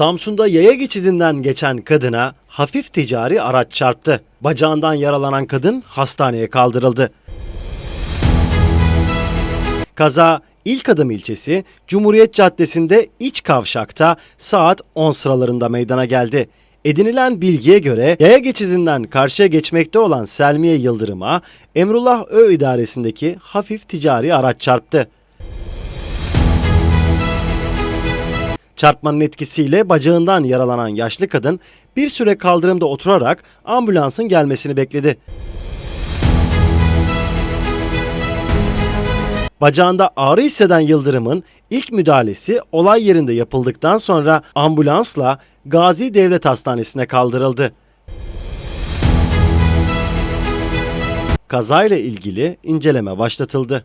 Samsun'da yaya geçidinden geçen kadına hafif ticari araç çarptı. Bacağından yaralanan kadın hastaneye kaldırıldı. Kaza İlk Adım ilçesi Cumhuriyet Caddesi'nde iç kavşakta saat 10 sıralarında meydana geldi. Edinilen bilgiye göre yaya geçidinden karşıya geçmekte olan Selmiye Yıldırım'a Emrullah Ö idaresindeki hafif ticari araç çarptı. Çarpmanın etkisiyle bacağından yaralanan yaşlı kadın bir süre kaldırımda oturarak ambulansın gelmesini bekledi. Bacağında ağrı hisseden Yıldırım'ın ilk müdahalesi olay yerinde yapıldıktan sonra ambulansla Gazi Devlet Hastanesi'ne kaldırıldı. Kazayla ilgili inceleme başlatıldı.